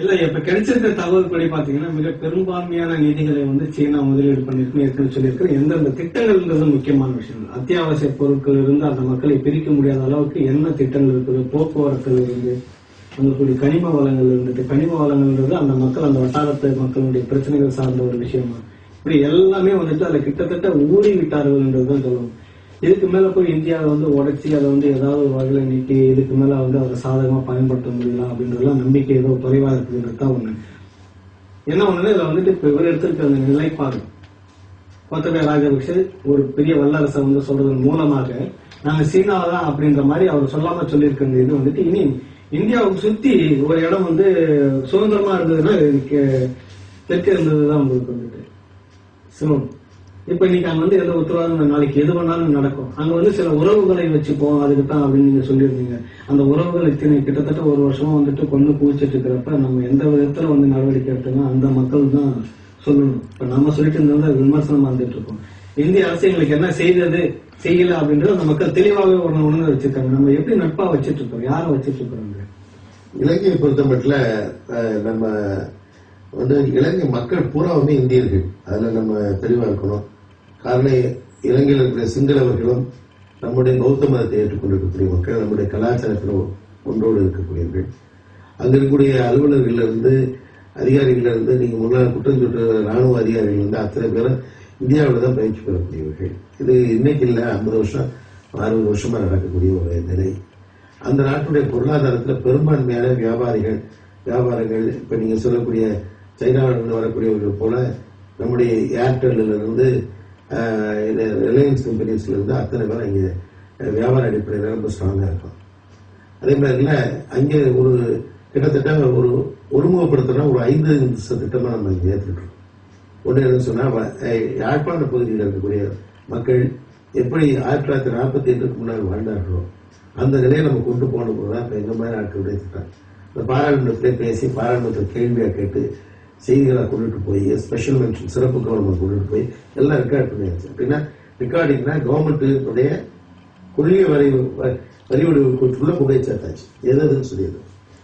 இல்ல இப்ப கிடைச்சிருக்க தகவல் படி பாத்தீங்கன்னா மிக பெரும்பான்மையான நிதிகளை வந்து சீனா முதலீடு பண்ணிருக்கு ஏற்கனவே சொல்லியிருக்கிறேன் எந்தெந்த திட்டங்கள்ன்றது முக்கியமான விஷயம். அத்தியாவசிய பொருட்கள் இருந்து அந்த மக்களை பிரிக்க முடியாத அளவுக்கு என்ன திட்டங்கள் இருக்குது போக்குவரத்துல இருந்து அங்கக்கூடிய கனிம வளங்கள் இருந்துட்டு கனிம வளங்கள்ன்றது அந்த மக்கள் அந்த வட்டாரத்து மக்களுடைய பிரச்சனைகள் சார்ந்த ஒரு விஷயமா? இப்படி எல்லாமே வந்துட்டு அதுல கிட்டத்தட்ட ஊறி விட்டார்கள்ன்றதுதான் சொல்லணும். இதுக்கு மேல போய் இந்தியாவை வந்து உடைச்சி அதை வந்து ஏதாவது ஒரு வகையில நீக்கி இதுக்கு மேல வந்து அதை சாதகமா பயன்படுத்த முடியல அப்படின்றதுலாம் நம்பிக்கை ஏதோ குறைவா இருக்குதுன்றது தான் ஒண்ணு. என்ன ஒண்ணுன்னா இதுல வந்துட்டு இப்ப இவர் எடுத்திருக்க அந்த நிலைப்பாடு. கோத்தபய ராஜபக்ஷ ஒரு பெரிய வல்லரசை வந்து சொல்றதன் மூலமாக நாங்க சீனாவை தான் அப்படின்ற மாதிரி அவர் சொல்லாம சொல்லியிருக்கிற இது வந்துட்டு இனி இந்தியாவுக்கு சுத்தி ஒரு இடம் வந்து சுதந்திரமா இருந்ததுன்னா இதுக்கு தெற்கு இருந்ததுதான் உங்களுக்கு வந்துட்டு. சிவம். இப்ப இன்னைக்கு அங்க வந்து எந்த உத்தரவாதம் நாளைக்கு எது வேணாலும் நடக்கும். அங்க வந்து சில உறவுகளை வச்சுப்போம் அதுக்கு தான் அப்படின்னு நீங்க சொல்லியிருந்தீங்க. அந்த உறவுகள் இத்தனை கிட்டத்தட்ட ஒரு வருஷமா வந்துட்டு கொண்டு குவிச்சிட்டு இருக்கிறப்ப நம்ம எந்த விதத்துல வந்து நடவடிக்கை எடுத்தோமோ அந்த மக்கள் தான் சொல்லணும். இப்ப நம்ம சொல்லிட்டு இருந்தது விமர்சனம் வந்துட்டு இருக்கோம். இந்திய அரசு எங்களுக்கு என்ன செய்தது செய்யல அப்படின்றது அந்த மக்கள் தெளிவாகவே ஒண்ணு உணர்ந்து வச்சிருக்காங்க. நம்ம எப்படி நட்பா வச்சிட்டு இருக்கோம்? யாரை வச்சிட்டு இருக்கிறோம் இலங்கையை பொறுத்த மட்டும் நம்ம வந்து இலங்கை மக்கள் பூராவுமே இந்தியர்கள். அதுல நம்ம தெளிவா இருக்கணும். காரணம் இலங்கையில் இருக்கிற சிங்களவர்களும் நம்முடைய பௌத்த மதத்தை ஏற்றுக்கொண்டிருக்கக்கூடிய மக்கள் நம்முடைய கலாச்சாரத்தில் ஒன்றோடு இருக்கக்கூடியவர்கள். அங்க இருக்கக்கூடிய அலுவலர்கள் இருந்து அதிகாரிகள் இருந்து நீங்க முன்னாள் குற்றம் சொல்ற ராணுவ அதிகாரிகள் இருந்து அத்தனை பேரும் இந்தியாவில் தான் பயிற்சி பெறக்கூடியவர்கள். இது இன்னைக்கு இல்லை ஐம்பது வருஷம் அறுபது வருஷமா நடக்கக்கூடிய ஒரு நிலை. அந்த நாட்டுடைய பொருளாதாரத்தில் பெரும்பான்மையான வியாபாரிகள் வியாபாரங்கள் இப்போ நீங்கள் சொல்லக்கூடிய சைனாவிலிருந்து வரக்கூடியவர்கள் போல நம்முடைய ஏர்டெல்லிருந்து இது ரிலையன்ஸ் கம்பெனிஸ்ல இருந்து அத்தனை பேர் இங்கே வியாபார அடிப்படையில் ரொம்ப ஸ்ட்ராங்காக இருக்கும். அதே மாதிரில அங்கே ஒரு கிட்டத்தட்ட ஒரு ஒருமுகப்படுத்தினா ஒரு ஐந்து நிமிஷ திட்டமாக நம்ம இங்கே ஏற்றுக்கிட்டோம் ஒன்று என்னன்னு சொன்னால் வ- யாழ்ப்பாண பகுதியில் இருக்கக்கூடிய மக்கள் எப்படி ஆயிரத்தி தொள்ளாயிரத்தி நாற்பத்தி எட்டுக்கு முன்னாடி வாழ்ந்தார்களோ அந்த நிலையை நம்ம கொண்டு போன போதுதான் இப்போ இந்த மாதிரி ஆட்களுடைய திட்டம் இந்த பாராளுமன்றத்திலே பேசி பாராளுமன்றத்தில் கேள்வியாக கேட்டு செய்திகளை கொண்டுட்டு போய் ஸ்பெஷல் மென்ஷன் சிறப்பு கவர்மெண்ட் கொண்டுட்டு போய் எல்லாம் ரெக்கார்ட் பண்ணியாச்சு அப்படின்னா ரெக்கார்டிங்னா கவர்மெண்ட்டுடைய குறுகிய வரி வரி வடிவுக்குள்ள கொண்டு சேர்த்தாச்சு. எது எதுன்னு சொல்லியது.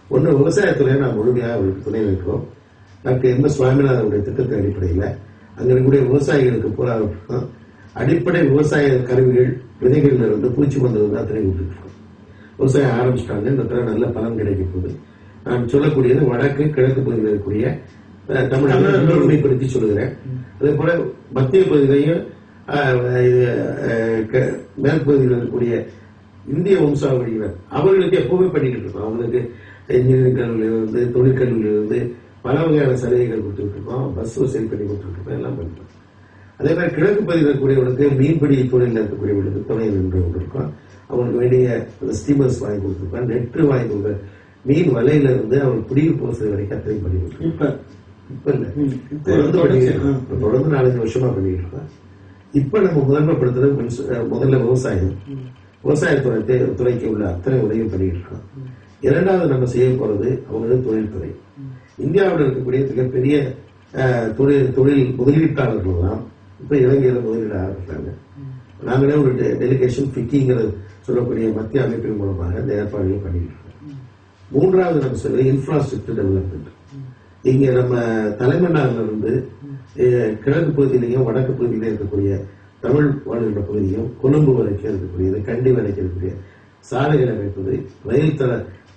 ஒன்று விவசாயத்துறையை நான் முழுமையாக அவருக்கு துணை வைக்கிறோம் டாக்டர் எம் எஸ் சுவாமிநாதனுடைய திட்டத்தின் அடிப்படையில் அங்கே இருக்கக்கூடிய விவசாயிகளுக்கு பூரா அடிப்படை விவசாய கருவிகள் விதைகள்ல இருந்து பூச்சி மருந்து தான் அத்தனை விட்டுட்டு இருக்கோம். விவசாயம் ஆரம்பிச்சிட்டாங்க. இந்த தடவை நல்ல பலன் கிடைக்க போகுது. நான் சொல்லக்கூடியது வடக்கு கிழக்கு பகுதியில் இருக்கக்கூடிய தமிழர்கள் உண்மைப்படுத்தி முழுமைப்படுத்தி சொல்லுகிறேன். அதே போல மத்திய பகுதியிலையும் மேற்பகுதியில் இது, இருக்கக்கூடிய இந்திய வம்சாவளியினர் அவர்களுக்கு எப்பவுமே பண்ணிக்கிட்டு இருக்கோம். அவங்களுக்கு இன்ஜினியரிங் கல்வியிலிருந்து தொழிற்கல்வியிலிருந்து பல வகையான சலுகைகள் கொடுத்துட்டு இருக்கோம் பஸ் வசதி பண்ணி கொடுத்துட்டு இருக்கோம் எல்லாம் பண்ணிட்டோம். அதே மாதிரி கிழக்கு பகுதியில் இருக்கக்கூடியவர்களுக்கு மீன்பிடி தொழிலில் இருக்கக்கூடியவர்களுக்கு துணை நின்று கொண்டிருக்கோம். அவங்களுக்கு வேண்டிய ஸ்டீமர்ஸ் வாங்கி கொடுத்துருக்கோம். நெட்டு வாங்கி கொடுக்க மீன் வலையில இருந்து அவங்களுக்கு குடியிருப்பு வசதி வரைக்கும் அத்தனை பண்ணி கொடுத்துருக்கோம். இப்ப இல்ல. தொடர்ந்து நாலஞ்சு வருஷமா பண்ணிட்டு இருக்கோம் இப்ப நம்ம முதன்மைப்படுத்துறது முதல்ல விவசாயம். விவசாயத்துறை துறைக்கு உள்ள அத்தனை உதவியும் பண்ணிட்டு இருக்கோம் இரண்டாவது நம்ம செய்ய போறது அவங்களோட தொழில்துறை. இந்தியாவில் இருக்கக்கூடிய மிகப்பெரிய தொழில் தொழில் முதலீட்டாளர்கள் எல்லாம் இப்ப இலங்கையில முதலீட ஆரம்பிச்சாங்க நாங்களே ஒரு டெலிகேஷன் ஃபிக்கிங்கிற சொல்லக்கூடிய மத்திய அமைப்பின் மூலமாக இந்த ஏற்பாடுகளை பண்ணிட்டு இருக்கோம். மூன்றாவது நம்ம சொல்றது இன்ஃப்ராஸ்ட்ரக்சர் டெவலப்மெண்ட் இங்க நம்ம தலைமன்னார்ல இருந்து கிழக்கு பகுதியிலையும் வடக்கு பகுதியிலையும் இருக்கக்கூடிய தமிழ் வாழ்கின்ற பகுதியும் கொழும்பு வரைக்கும் இருக்கக்கூடியது கண்டி வரைக்கும் இருக்கக்கூடிய சாலைகள் அமைப்பது ரயில் தர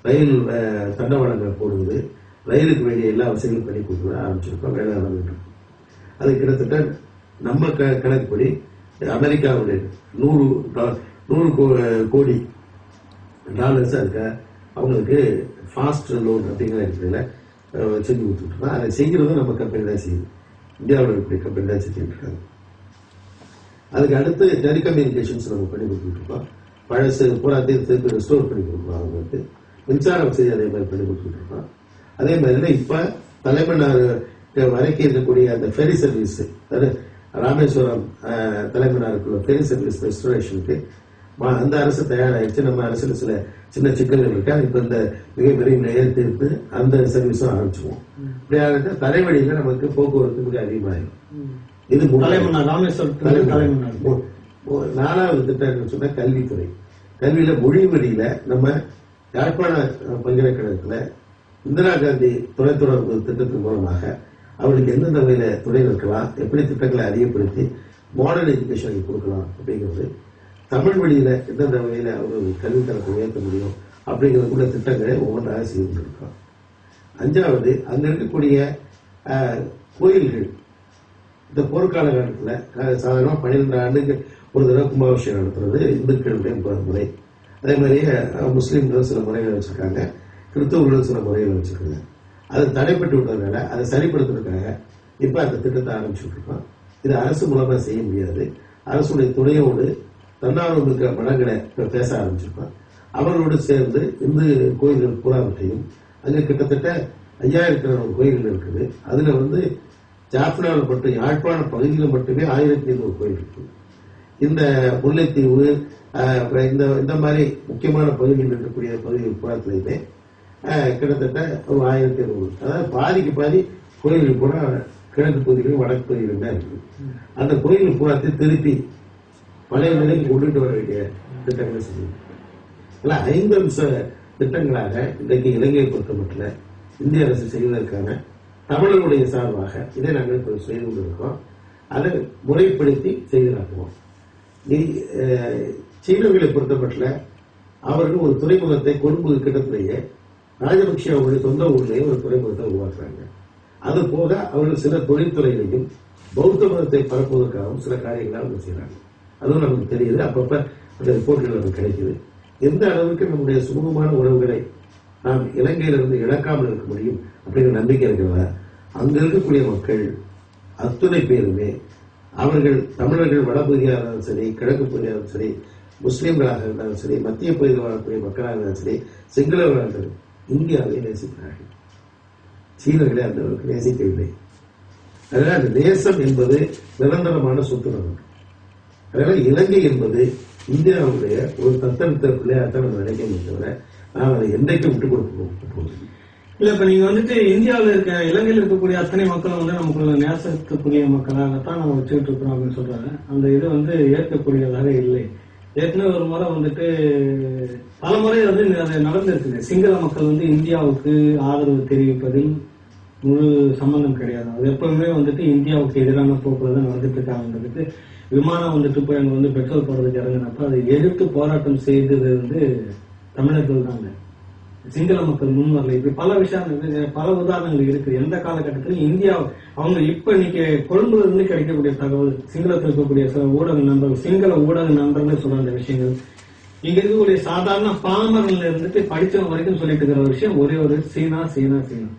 ரயில் தண்டவாளங்களை போடுவது ரயிலுக்கு வேண்டிய எல்லா வசதிகளும் பண்ணி கொடுக்க ஆரம்பிச்சிருக்கோம் வேலை நடந்துட்டு அது கிட்டத்தட்ட நம்ம க- கணக்குப்படி அமெரிக்காவுடைய நூறு நூறு கோ- கோடி டாலர்ஸ் இருக்க அவங்களுக்கு ஃபாஸ்ட் லோன் அப்படிங்கிற இடத்துல செஞ்சு கொடுத்துருக்கோம். அதை செய்கிறதும் நம்ம கம்பெனி தான் செய்யுது. இந்தியாவில் இருக்கக்கூடிய கம்பெனி தான் செஞ்சுட்டு இருக்காங்க. அதுக்கு அடுத்து டெலிகம்யூனிகேஷன்ஸ் நம்ம பண்ணி கொடுத்துட்ருக்கோம் பழசு பூராத்தையும் திருப்பி ரெஸ்டோர் பண்ணி கொடுக்குறோம் அவங்களுக்கு மின்சார வசதி அதே மாதிரி பண்ணி கொடுத்துட்ருக்கோம் அதே மாதிரி இப்போ தலைமன்னார் வரைக்கும் இருக்கக்கூடிய அந்த ஃபெரி சர்வீஸ் ராமேஸ்வரம் தலைமன்னாருக்குள்ள ஃபெரி சர்வீஸ் ரெஸ்டரேஷனுக்கு அந்த அரசு தயாராகிடுச்சு நம்ம அரசுல சில சின்ன சிக்கல்கள் இருக்கு? இப்ப இந்த மிக விரைவில் ஏற்று அந்த சர்வீஸும் ஆரம்பிச்சுவோம் இப்படியாக தலைவழியில நமக்கு போக்குவரத்து மிக அதிகமாயிடும் இது நாலாவது திட்டம் சொன்னா கல்வித்துறை. கல்வியில மொழி வழியில நம்ம யாழ்ப்பாண பல்கலைக்கழகத்துல இந்திரா காந்தி தொலைத்தொடர்பு திட்டத்தின் மூலமாக அவர்களுக்கு எந்தெந்த வகையில துணை நிற்கலாம் எப்படி திட்டங்களை அறியப்படுத்தி மாடர்ன் எஜுகேஷன் கொடுக்கலாம் அப்படிங்கிறது தமிழ் வழியில எந்தெந்த வகையில கல்வி தலைப்பு உயர்த்த முடியும் அப்படிங்கிறதுக்குள்ள திட்டங்களை ஒவ்வொன்றாக செய்து கொண்டிருக்கிறோம். அஞ்சாவது அங்க இருக்கக்கூடிய கோயில்கள். இந்த போர்க்கால காலத்தில் சாதாரணமாக பன்னிரெண்டு ஆண்டுக்கு ஒரு தடவை கும்பாபிஷேகம் நடத்துறது இந்துக்களுடைய முறை. அதே மாதிரி முஸ்லீம்கள் சில முறைகள் வச்சுருக்காங்க. கிறிஸ்தவர்களும் சில முறைகள் வச்சுருக்காங்க. அது தடைப்பட்டு விட்டதுனால அதை சரிப்படுத்துறதுக்காக இப்ப அந்த திட்டத்தை ஆரம்பிச்சுட்ருக்கோம் இது அரசு மூலமாக செய்ய முடியாது. அரசுடைய துணையோடு தன்னார்வம் இருக்கிற மடங்களை பேச ஆரம்பிச்சிருப்பார் அவர்களோடு சேர்ந்து இந்து கோயில்கள் பூராவற்றையும் அங்கே கிட்டத்தட்ட ஐயாயிரத்தி கோயில்கள் இருக்குது. அதில் வந்து ஜாஃப்னாவில் மட்டும் யாழ்ப்பாண பகுதியில் மட்டுமே ஆயிரத்தி ஐநூறு கோயில் இருக்கு இந்த முல்லைத்தீவு அப்புறம் இந்த இந்த மாதிரி முக்கியமான பகுதிகள் இருக்கக்கூடிய பகுதிகள் புறத்துலையுமே கிட்டத்தட்ட ஒரு ஆயிரத்தி ஐநூறு. அதாவது பாதிக்கு பாதி கோயில்கள் பூரா கிழக்கு பகுதிகளும் வடக்கு பகுதிகளும் தான் இருக்குது. அந்த கோயில் பூராத்தையும் திருப்பி பழைய நிலைக்கு கொண்டுட்டு வர வேண்டிய திட்டங்களை செஞ்சிருக்கோம் ஐந்து அம்ச திட்டங்களாக இன்றைக்கு இலங்கையை பொறுத்தமட்டில் இந்திய அரசு செய்வதற்கான தமிழர்களுடைய சார்பாக இதை நாங்கள் இப்ப செய்து கொண்டிருக்கோம். அதை முறைப்படுத்தி செய்தாக்குவோம் சீனர்களை பொறுத்தமட்டில் அவர்கள் ஒரு துறைமுகத்தை கொழும்பு கிட்டத்திலேயே ராஜபக்ஷ அவருடைய சொந்த ஊர்லேயே ஒரு துறைமுகத்தை உருவாக்குறாங்க. அது போக அவர்கள் சில தொழில்துறைகளையும் பௌத்த மதத்தை பரப்புவதற்காகவும் சில காரியங்களை அவங்க செய்கிறாங்க. அதுவும் நமக்கு தெரியுது. அப்பப்ப அந்த ரிப்போர்ட்கள் நமக்கு கிடைக்குது. எந்த அளவுக்கு நம்முடைய சுமூகமான உறவுகளை நாம் இலங்கையிலிருந்து இழக்காமல் இருக்க முடியும் அப்படிங்கிற நம்பிக்கை இருக்கிறதா அங்க இருக்கக்கூடிய மக்கள் அத்துணை பேருமே அவர்கள் தமிழர்கள் வடபகுதியாக இருந்தாலும் சரி கிழக்கு பகுதியாக இருந்தாலும் சரி முஸ்லீம்களாக இருந்தாலும் சரி மத்திய பகுதியில் வாழக்கூடிய மக்களாக இருந்தாலும் சரி சிங்களவர்களாக இருந்தாலும் இந்தியாவை நேசிக்கிறார்கள். சீனர்களை அந்த அளவுக்கு நேசிக்கவில்லை. அதனால் அந்த தேசம் என்பது நிரந்தரமான சொத்து நமக்கு. அதனால இலங்கை என்பது இந்தியாவுடைய ஒரு தத்தெடுத்த பிள்ளையாத்தான் நம்ம நினைக்கணும் தவிர நாம் அதை என்றைக்கும் விட்டு கொடுக்க இல்ல இப்ப நீங்க வந்துட்டு இந்தியாவில இருக்க இலங்கையில் இருக்கக்கூடிய அத்தனை மக்களும் வந்து நமக்குள்ள நேசத்துக்குரிய மக்களாகத்தான் நம்ம வச்சுக்கிட்டு இருக்கிறோம் அப்படின்னு சொல்றாங்க. அந்த இது வந்து ஏற்கக்கூடியதாக இல்லை. ஏற்கனவே ஒரு முறை வந்துட்டு பல முறை வந்து அது நடந்திருக்குது. சிங்கள மக்கள் வந்து இந்தியாவுக்கு ஆதரவு தெரிவிப்பதில் முழு சம்பந்தம் கிடையாது. அது எப்பவுமே வந்துட்டு இந்தியாவுக்கு எதிரான போக்குவரத்து தான் நடந்துட்டு இருக்காங்கிறதுக்கு விமானம் வந்துட்டு போய் அங்க வந்து பெட்ரோல் போடுறதுக்கு இறங்கினப்ப அதை எதிர்த்து போராட்டம் செய்தது வந்து தமிழர்கள் தாங்க. சிங்கள மக்கள் முன்வரல இப்படி பல விஷயங்கள் பல உதாரணங்கள் இருக்கு. எந்த காலகட்டத்திலும் இந்தியா அவங்க இப்ப இன்னைக்கு கொழும்புல இருந்து கிடைக்கக்கூடிய தகவல் சிங்களத்தில் இருக்கக்கூடிய சில ஊடக நண்பர்கள் சிங்கள ஊடக நண்பர்கள் சொல்ற அந்த விஷயங்கள். இங்க இருக்கக்கூடிய சாதாரண பாமரன்ல இருந்துட்டு படிச்சவங்க வரைக்கும் சொல்லிட்டு இருக்கிற ஒரு விஷயம் ஒரே ஒரு சீனா சீனா சீனா.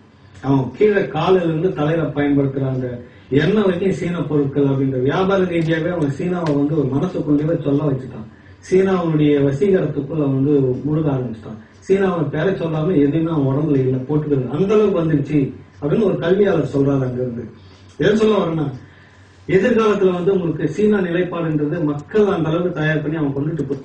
அவன் கீழே காலில் இருந்து தலையில பயன்படுத்துற அந்த எண்ணெய் வரைக்கும் சீன பொருட்கள் அப்படின்ற வியாபார ரீதியாவே அவன் சீனாவை வந்து ஒரு மனசுக்குள்ளேயே சொல்ல வச்சுட்டான். சீனாவுடைய வசீகரத்துக்குள்ள அவன் வந்து முழுக ஆரம்பிச்சிட்டான். சீனாவை பேர சொல்லாம எதுவுமே அவன் உடம்புல இல்ல போட்டுக்கிறது அந்த அளவுக்கு வந்துருச்சு அப்படின்னு ஒரு கல்வியாளர் சொல்றாரு அங்க இருந்து எதை சொல்ல வரேன்னா எதிர்காலத்துல வந்து உங்களுக்கு சீனா நிலைப்பாடுன்றது மக்கள் அந்த அளவுக்கு தயார் பண்ணி அவன் கொண்டுட்டு போ-